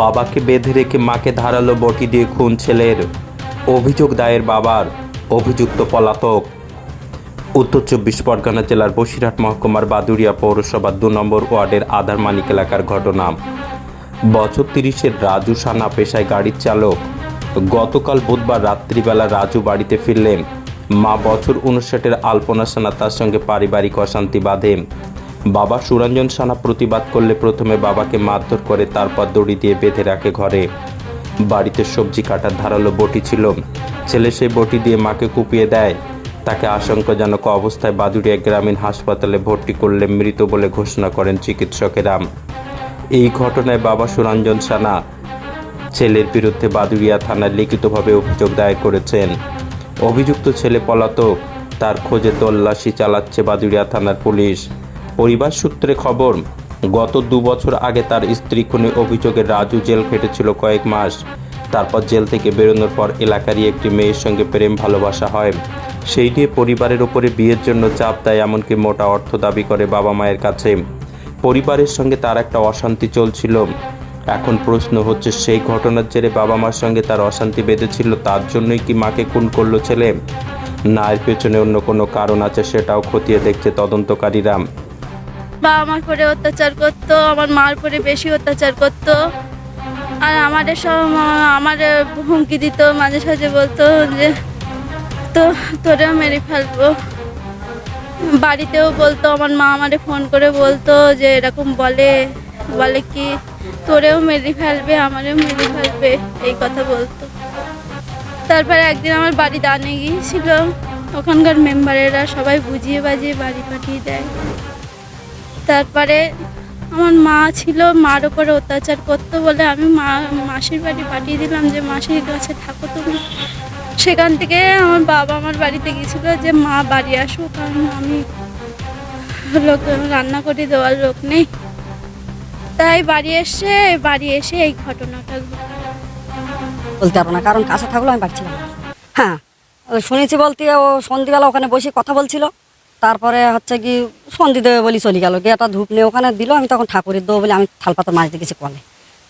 বাবাকে বেঁধে রেখে মাকে ধারালো বটি দিয়ে খুন ছেলের অভিযোগ দায়ের বাবার অভিযুক্ত পলাতক। উত্তর চব্বিশ পরগনা জেলার বসিরহাট মহকুমার বাদুড়িয়া পৌরসভার দু নম্বর ওয়ার্ডের আধার মানিক এলাকার ঘটনা। বছর তিরিশের রাজু সানা পেশায় গাড়ির চালক গতকাল বুধবার রাত্রিবেলা রাজু বাড়িতে ফিরলেন। মা বছর উনষাটের আলপনা সানা তার সঙ্গে পারিবারিক অশান্তি বাঁধে। বাবা সুরঞ্জন সানা প্রতিবাদ করলে প্রথমে বাবাকে মারধর করে, তারপর দড়ি দিয়ে বেঁধে রাখে ঘরে। বাড়িতে সবজি কাটার ধারালো বটি ছিল। ছেলে সেই বটি দিয়ে মাকে কুপিয়ে দেয়। তাকে আশঙ্কাজনক অবস্থায় বাদুড়িয়া গ্রামীণ হাসপাতালে ভর্তি করলে মৃত বলে ঘোষণা করেন চিকিৎসকেরা। এই ঘটনায় বাবা সুরঞ্জন সানা ছেলের বিরুদ্ধে বাদুড়িয়া থানায় লিখিতভাবে অভিযোগ দায়ের করেছেন। অভিযুক্ত ছেলে পলাতক, তার খোঁজে তল্লাশি চালাচ্ছে বাদুড়িয়া থানার পুলিশ। পরিবার সূত্রে খবর, গত দু বছর আগে তার স্ত্রী খুনে অভিযোগে রাজু জেল খেটেছিল কয়েক মাস। তারপর জেল থেকে বেরোনোর পর এলাকারই একটি মেয়ের সঙ্গে প্রেম, ভালোবাসা হয়। সেই নিয়ে পরিবারের ওপরে বিয়ের জন্য চাপ দেয়, এমনকি মোটা অর্থ দাবি করে বাবা মায়ের কাছে। পরিবারের সঙ্গে তার একটা অশান্তি চলছিল। এখন প্রশ্ন হচ্ছে, সেই ঘটনার জেরে বাবা মার সঙ্গে তার অশান্তি বেঁধেছিল, তার জন্যই কি মাকে খুন করল ছেলে? না, এর পেছনে অন্য কোনো কারণ আছে সেটাও খতিয়ে দেখছে তদন্তকারীরা। বা আমার পরে অত্যাচার করতো, আমার মার পরে বেশি অত্যাচার করতো। আর আমাদের সব আমার হুমকি দিত, মাঝে সাঝে বলতো যে, তো, তোরেও মেরে ফেলব। বাড়িতেও বলতো, আমার মা আমারে ফোন করে বলতো যে, এরকম বলে বলে কি, তোরেও মেরে ফেলবে, আমারেও মেরে ফেলবে, এই কথা বলতো। তারপরে একদিন আমার বাড়ি দানে গিয়েছিল, ওখানকার মেম্বারেরা সবাই বুঝিয়ে বাজিয়ে বাড়ি পাঠিয়ে দেয়। তারপরে আমার মা ছিল, মার ওপরে অত্যাচার করতো বলে আমি মা, মাসির বাড়ি পাঠিয়ে দিলাম যে, মাসির কাছে থাকো তুমি। সেখান থেকে আমার বাবা আমার বাড়িতে গিয়েছিল যে, মা বাড়ি আসো কারণ আমি লোক, রান্না করে দেওয়ার লোক নেই। তাই বাড়ি এসে বাড়ি এসে এই ঘটনাটা বলতে পারব না, কারণ কাছে থাকলেও আমি পারছিলাম হ্যাঁ শুনেছি বলতে, ও সন্ধিবেলা ওখানে বসে কথা বলছিল। তারপরে হচ্ছে কি সন্ধি দেবে বলি চলে গেল। একটা ধূপ নিয়ে ওখানে দিল, আমি তখন ঠাকুরের দেবো বলে আমি থালপাতা মাছ দেখেছি কলে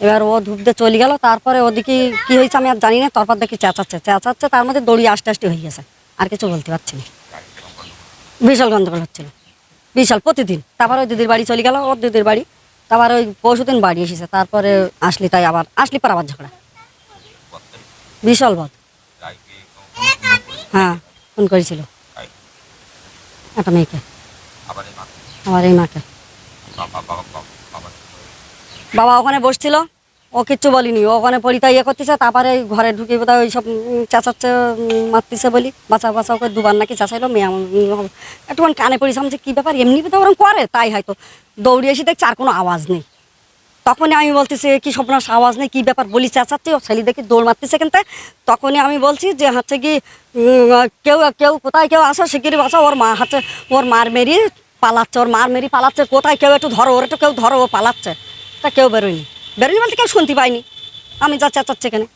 এবার ও ধূপ দিয়ে চলে গেল, তারপরে ওদিকে কি হয়েছে আমি আর জানি না, তারপর দেখি চেঁচাচ্ছে চেঁচাচ্ছে, তার মধ্যে দড়ি আস্তে আস্তে হয়ে গেছে, আর কিছু বলতে পারছি না। বিশাল গন্ডগোল হচ্ছিল, বিশাল প্রতিদিন। তারপরে ওই দিদির বাড়ি চলে গেল, ওর দিদির বাড়ি। তারপর ওই পরশুদিন বাড়ি এসেছে, তারপরে আসলি তাই আবার, আসলি পর আবার ঝগড়া। বিশাল বধ হ্যাঁ ফোন করেছিল। একটা মেয়েকে। আমার এই মাকে। বাবা ওখানে বসছিল ও কিচ্ছু বলিনি। ও ওখানে পরিতা ইয়ে করতেছে তারপরে ঘরে ঢুকে বোধহয় ওই সব চাচাচ্ছে মারতেছে বলি। বাঁচা বাঁচা ওকে দুবার নাকি চেঁচাইলো মেয়ে একটুখানি কানে পড়িস আমি যে কী ব্যাপার এমনি তো ওরকম করে তাই হয়তো। দৌড়ে এসে দেখছি আর কোনো আওয়াজ নেই। তখনই আমি বলতেছি কি স্বপ্নার আওয়াজ নেই? কী ব্যাপার? বলি চেঁচাচ্ছে ও ছেলে দেখে দৌড় মারতেছে কিন্তু তখনই আমি বলছি যে, হচ্ছে কি কেউ কেউ কোথায় কেউ আসো শিগগিরি বাসা, ওর মা হাতে, ওর মার মেরি পালাচ্ছে, ওর মার মেরি পালাচ্ছে। কোথায় কেউ একটু ধরো, ওর একটু কেউ ধরো, ও পালাচ্ছে। তা কেউ বেরোয়নি। বেরোয়নি বলতে কেউ শুনতে পাইনি আমি যা চেঁচাচ্ছে এখানে।